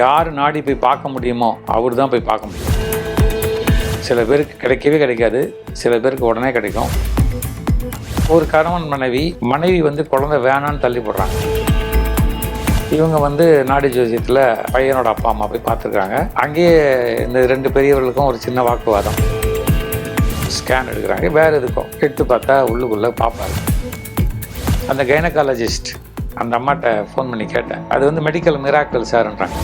யார் நாடி போய் பார்க்க முடியுமோ அவர் தான் போய் பார்க்க முடியும். சில பேருக்கு கிடைக்கவே கிடைக்காது. சில பேருக்கு உடனே கிடைக்கும். ஒரு கணவன் மனைவி மனைவி வந்து குழந்தை வேணான்னு தள்ளி போடுறாங்க. இவங்க வந்து நாடி ஜோசியத்தில் பையனோட அப்பா அம்மா போய் பார்த்துருக்காங்க. அங்கேயே இந்த ரெண்டு பெரியவர்களுக்கும் ஒரு சின்ன வாக்குவாதம். ஸ்கேன் எடுக்கிறாங்க. வேறு எதுக்கும் எடுத்து பார்த்தா உள்ளுக்குள்ளே பார்ப்பாரு அந்த கைனகாலஜிஸ்ட் அந்த அம்மாட்ட ஃபோன் பண்ணி கேட்டேன். அது வந்து மெடிக்கல் மிராக்கல் சார்ன்றாங்க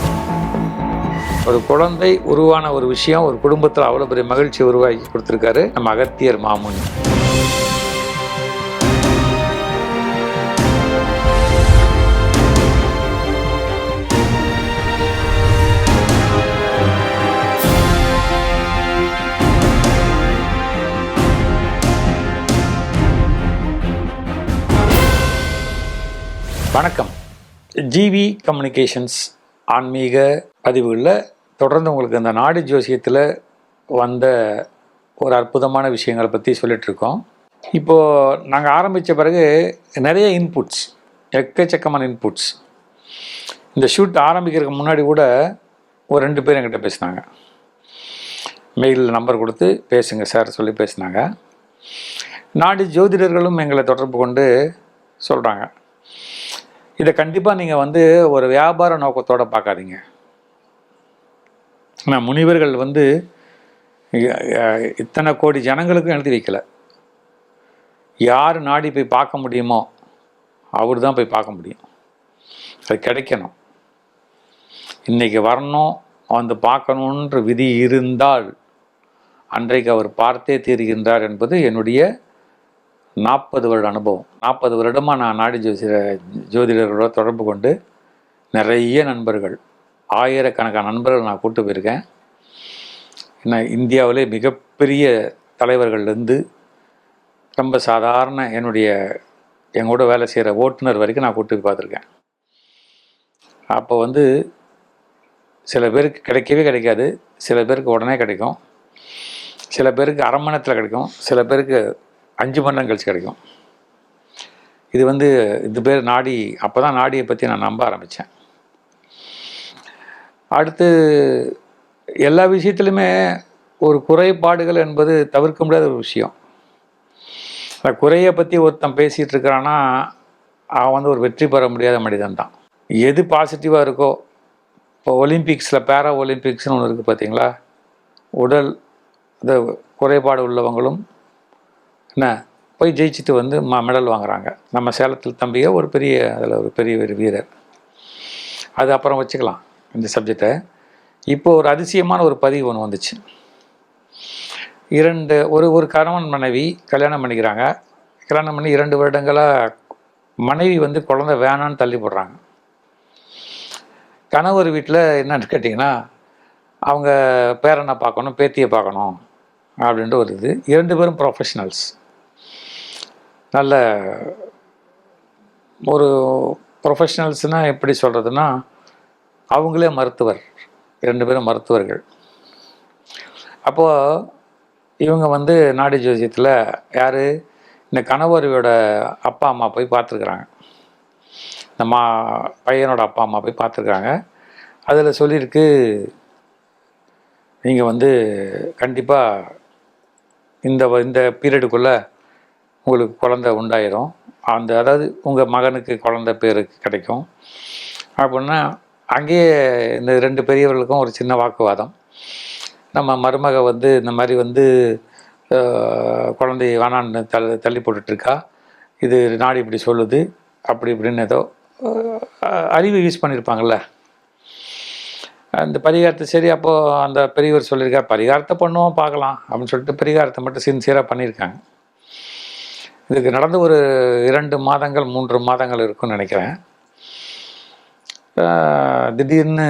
ஒரு குழந்தை உருவான ஒரு விஷயம் ஒரு குடும்பத்தில் அவ்வளோ பெரிய மகிழ்ச்சி உருவாக்கி கொடுத்துருக்காரு நம்ம அகத்தியர் மாமுனி. வணக்கம். ஜிவி கம்யூனிகேஷன்ஸ் ஆன்மீக பதிவுகளில் தொடர்ந்து உங்களுக்கு இந்த நாடி ஜோசியத்தில் வந்த ஒரு அற்புதமான விஷயங்களை பற்றி சொல்லிகிட்ருக்கோம் இருக்கோம் இப்போது நாங்கள் ஆரம்பித்த பிறகு நிறைய இன்புட்ஸ் எக்கச்சக்கமான இன்புட்ஸ் இந்த ஷூட் ஆரம்பிக்கிறதுக்கு முன்னாடி கூட ஒரு ரெண்டு பேர் என்கிட்ட பேசினாங்க. மெயிலில் நம்பர் கொடுத்து பேசுங்க சார் சொல்லி பேசினாங்க. நாடி ஜோதிடர்களும் எங்களை தொடர்பு கொண்டு சொல்கிறாங்க இதை கண்டிப்பாக நீங்கள் வந்து ஒரு வியாபார நோக்கத்தோடு பார்க்காதீங்க. ஆனால் முனிவர்கள் வந்து இத்தனை கோடி ஜனங்களுக்கும் எழுதி வைக்கல. யார் நாடி போய் பார்க்க முடியுமோ அவர் தான் போய் பார்க்க முடியும். அது கிடைக்கணும். இன்றைக்கி வரணும் வந்து பார்க்கணுன்ற விதி இருந்தால் அன்றைக்கு அவர் பார்த்தே தீர்கின்றார் என்பது என்னுடைய நாற்பது வருட அனுபவம். நாற்பது வருடமாக நான் நாடி ஜோசிட ஜோதிடர்களோட தொடர்பு கொண்டு நிறைய நண்பர்கள் ஆயிரக்கணக்கான நண்பர்கள் நான் கூப்பிட்டு போயிருக்கேன். என்ன இந்தியாவிலே மிகப்பெரிய தலைவர்கள்லேருந்து ரொம்ப சாதாரண என்னுடைய எங்கூட வேலை செய்கிற ஓட்டுநர் வரைக்கும் நான் கூட்டு போய் பார்த்துருக்கேன். அப்போ வந்து சில பேருக்கு கிடைக்கவே கிடைக்காது. சில பேருக்கு உடனே கிடைக்கும். சில பேருக்கு அரை மணி நேரத்தில் கிடைக்கும். சில பேருக்கு அஞ்சு மணி நேரம் கழிச்சு கிடைக்கும். இது வந்து இது பேர் நாடி அப்போ தான் நாடியை பற்றி நான் நம்ப ஆரம்பித்தேன். அடுத்து எல்லா விஷயத்துலையுமே ஒரு குறைபாடுகள் என்பது தவிர்க்க முடியாத ஒரு விஷயம். அந்த குறையை பற்றி ஒருத்தன் பேசிகிட்டு இருக்கிறான்னா அவன் வந்து ஒரு வெற்றி பெற முடியாத மனிதன் தான். எது பாசிட்டிவாக இருக்கோ இப்போ ஒலிம்பிக்ஸில் பேரா ஒலிம்பிக்ஸ்னு ஒன்று இருக்குது பார்த்தீங்களா உடல் இந்த குறைபாடு உள்ளவங்களும் என்ன போய் ஜெயிச்சுட்டு வந்து ம மெடல் வாங்குறாங்க. நம்ம சேலத்தில் தம்பியே ஒரு பெரிய அதில் ஒரு பெரிய ஒரு வீரர். அது அப்புறம் வச்சுக்கலாம். இந்த சப்ஜெக்டை இப்போ ஒரு அதிசயமான ஒரு பதிவு ஒன்று வந்துச்சு. இரண்டு ஒரு ஒரு கணவன் மனைவி கல்யாணம் பண்ணிக்கிறாங்க. கல்யாணம் பண்ணி இரண்டு வருடங்களாக மனைவி வந்து குழந்தை வேணான்னு தள்ளி போடுறாங்க. கணவர் வீட்டில் என்னன்னு கேட்டிங்கன்னா அவங்க பேரனை பார்க்கணும் பேத்தியை பார்க்கணும் அப்படின்ட்டு ஒரு இது. இரண்டு பேரும் ப்ரொஃபஷ்னல்ஸ் நல்ல ஒரு ப்ரொஃபஷ்னல்ஸ்னால் எப்படி சொல்கிறதுனா அவங்களே மருத்துவர். இரண்டு பேரும் மருத்துவர்கள். அப்போது இவங்க வந்து நாடி ஜோசியத்தில் யார்? இந்த கணவரோட அப்பா அம்மா போய் பார்த்துருக்குறாங்க. இந்த மா பையனோட அப்பா அம்மா போய் பார்த்துருக்காங்க அதில் சொல்லியிருக்கு நீங்கள் வந்து கண்டிப்பாக இந்த வ- இந்த பீரியடுக்குள்ளே உங்களுக்கு குழந்தை உண்டாயிரும். அந்த அதாவது உங்கள் மகனுக்கு குழந்தை பேர் கிடைக்கும். அப்படின்னா அங்கேயே இந்த ரெண்டு பெரியவர்களுக்கும் ஒரு சின்ன வாக்குவாதம். நம்ம மருமக வந்து இந்த மாதிரி வந்து குழந்தை குழந்தைய வேணான்னு தள்ளி தள்ளி போட்டுட்ருக்கா. இது நாடு இப்படி சொல்லுது அப்படி இப்படின்னு ஏதோ அறிவு யூஸ் பண்ணியிருப்பாங்கள்ல அந்த பரிகாரத்தை சரி அப்போது அந்த பெரியவர் சொல்லியிருக்கா பரிகாரத்தை பண்ணுவோம் பார்க்கலாம் அப்படின்னு சொல்லிட்டு பரிகாரத்தை மட்டும் சின்சியராக பண்ணியிருக்காங்க. இதுக்கு நடந்து ஒரு இரண்டு மாதங்கள் மூன்று மாதங்கள் இருக்கும்னு நினைக்கிறேன். திடீர்னு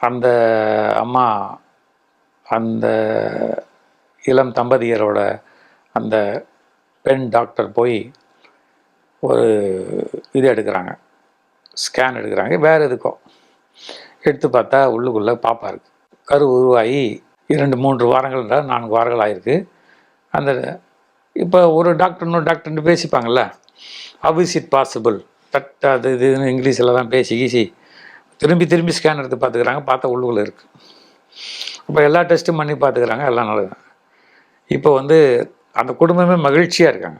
அந்த அம்மா அந்த இளம் தம்பதியரோட அந்த பெண் டாக்டர் போய் ஒரு இது எடுக்கிறாங்க. ஸ்கேன் எடுக்கிறாங்க. வேறு எதுக்கோ. எடுத்து பார்த்தா உள்ளுக்குள்ளே பாப்பா இருக்கு. கரு உருவாகி இரண்டு மூன்று வாரங்கள் நான்கு வாரங்கள் ஆயிருக்கு. அந்த இப்போ ஒரு டாக்டர் இன்னொரு டாக்டர்னு பேசிப்பாங்கல்ல. How is it possible that அது இது இங்கிலீஷில் தான் பேசி கீசி திரும்பி திரும்பி ஸ்கேன் எடுத்து பார்த்துக்கிறாங்க. பார்த்தா உள்ளுக்குள்ளே இருக்குது அப்போ எல்லா டெஸ்ட்டும் பண்ணி பார்த்துக்கிறாங்க. எல்லாம் நல்லது. இப்போ வந்து அந்த குடும்பமே மகிழ்ச்சியாக இருக்காங்க.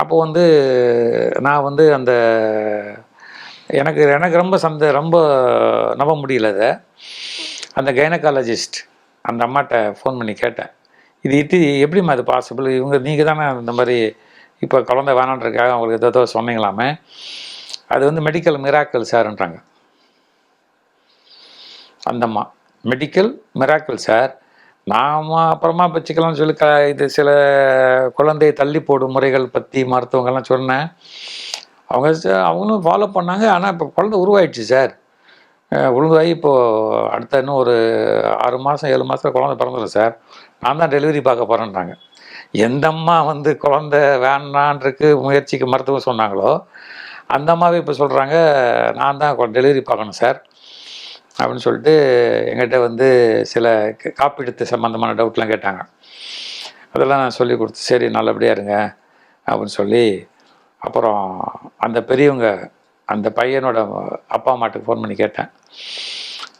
அப்போ வந்து நான் வந்து அந்த எனக்கு எனக்கு ரொம்ப சந்த ரொம்ப நம்ப முடியல அதை. அந்த கைனகாலஜிஸ்ட் அந்த அம்மாட்ட ஃபோன் பண்ணி கேட்டேன். இது இது எப்படிம்மா அது பாசிபிள் இவங்க நீங்கள் தானே இந்த மாதிரி இப்போ குழந்தை வேணான்றதுக்காக அவங்களுக்கு ஏதோ சொன்னீங்களாமே. அது வந்து மெடிக்கல் மிராக்கல் சார்ன்றாங்க அந்தம்மா மெடிக்கல் மிராக்கல் சார் நாம் அப்புறமா வச்சுக்கலாம்னு சொல்லி க இது சில குழந்தையை தள்ளி போடும் முறைகள் பற்றி மருத்துவங்கள்லாம் சொன்னேன். அவங்க அவங்களும் ஃபாலோ பண்ணாங்க. ஆனால் இப்போ குழந்தை உருவாயிடுச்சு சார் அஹ் இப்போது அடுத்த இன்னும் ஒரு ஆறு மாதம் ஏழு மாதத்தில் குழந்தை பிறந்துடும் சார் நான் தான் டெலிவரி பார்க்க போகிறேன்றாங்க எந்த அம்மா வந்து குழந்தை வேணான்றதுக்கு முயற்சிக்கு மருத்துவம் சொன்னாங்களோ அந்த அம்மாவே இப்போ சொல்கிறாங்க நான் தான் டெலிவரி பார்க்கணும் சார் அப்படின்னு சொல்லிட்டு எங்கிட்ட வந்து சில க- காப்பீடு சம்மந்தமான டவுட்லாம் கேட்டாங்க. அதெல்லாம் நான் சொல்லி கொடுத்து சரி நல்லபடியாக இருங்க அப்படின்னு சொல்லி அப்புறம் அந்த பெரியவங்க அந்த பையனோட அப்பா அம்மாட்டுக்கு ஃபோன் பண்ணி கேட்டேன்.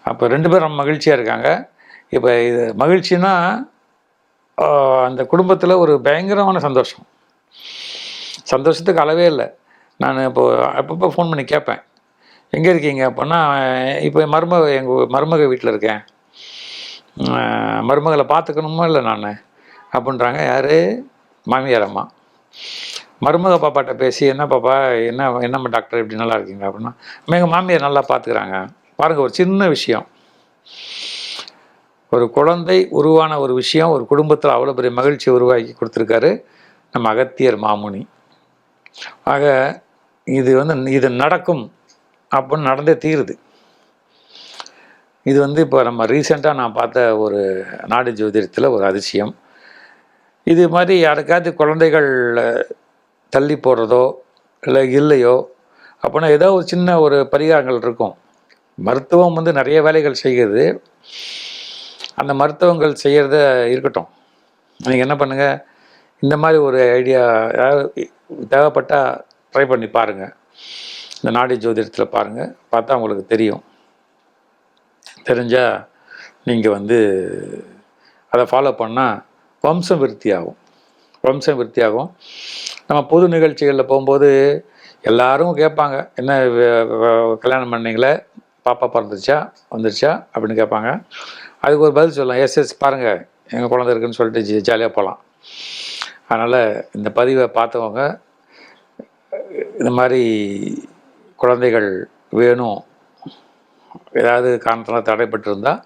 அப்போ ரெண்டு பேரும் மகிழ்ச்சியாக இருக்காங்க. இப்போ இது மகிழ்ச்சின்னா அந்த குடும்பத்தில் ஒரு பயங்கரமான சந்தோஷம். சந்தோஷத்துக்கு அளவே இல்லை. நான் இப்போது அப்பப்போ ஃபோன் பண்ணி கேட்பேன் எங்கே இருக்கீங்க? அப்படின்னா இப்போ மருமக எங்கள் மருமக வீட்டில் இருக்கேன். மருமகளை பார்த்துக்கணுமோ இல்லை நான்? அப்படின்றாங்க யார்? மாமியார் அம்மா. மருமக பாப்பாட்ட பேசி என்ன பாப்பா என்ன என்னம்மா டாக்டர் இப்படி நல்லா இருக்கீங்க? அப்படின்னா எங்கள் மாமியார் நல்லா பார்த்துக்கிறாங்க பாருங்கள் ஒரு சின்ன விஷயம். ஒரு குழந்தை உருவான ஒரு விஷயம் ஒரு குடும்பத்தில் அவ்வளோ பெரிய மகிழ்ச்சி உருவாக்கி கொடுத்துருக்காரு நம்ம அகத்தியர் மாமுனி. ஆக இது வந்து இது நடக்கும் அப்படின்னு நடந்தே தீருது. இது வந்து இப்போ நம்ம ரீசெண்டாக நான் பார்த்த ஒரு நாடு ஜோதிடத்தில் ஒரு அதிசயம். இது மாதிரி யாருக்காவது குழந்தைகள் தள்ளி போடுறதோ இல்லை இல்லையோ அப்படின்னா ஏதோ ஒரு சின்ன ஒரு பரிகாரங்கள் இருக்கும். மருத்துவம் வந்து நிறைய வேலைகள் செய்கிறது அந்த மருத்துவங்கள் செய்கிறத இருக்கட்டும். நீங்கள் என்ன பண்ணுங்கள் இந்த மாதிரி ஒரு ஐடியா தேவைப்பட்டால் ட்ரை பண்ணி பாருங்கள் இந்த நாடி ஜோதிடத்தில் பாருங்கள் பார்த்தா உங்களுக்கு தெரியும். தெரிஞ்சால் நீங்கள் வந்து அதை ஃபாலோ பண்ணால் வம்சம் விருத்தி ஆகும் வம்சம் விருத்தி ஆகும் நம்ம பொது நிகழ்ச்சிகளில் போகும்போது எல்லாரும் கேட்பாங்க என்ன வ- கல்யாணம் பண்ணீங்களே? பாப்பா பிறந்துச்சா வந்துருச்சா? அப்படின்னு கேட்பாங்க. அதுக்கு ஒரு பதில் சொல்லலாம். எஸ் எஸ் பாருங்கள் எங்கள் குழந்தை இருக்குன்னு சொல்லிட்டு ஜாலியாக போகலாம் அதனால் இந்த பதிவை பார்த்தவங்க இந்த மாதிரி குழந்தைகள் வேணும் ஏதாவது காரணத்தில் தடைப்பட்டிருந்தால்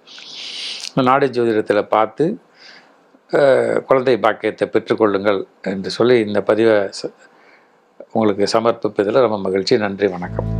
இந்த நாடி ஜோதிடத்தில் பார்த்து குழந்தை பாக்கியத்தை பெற்றுக்கொள்ளுங்கள் என்று சொல்லி இந்த பதிவை ச- உங்களுக்கு சமர்ப்பிப்பதில் ரொம்ப மகிழ்ச்சி. நன்றி வணக்கம்.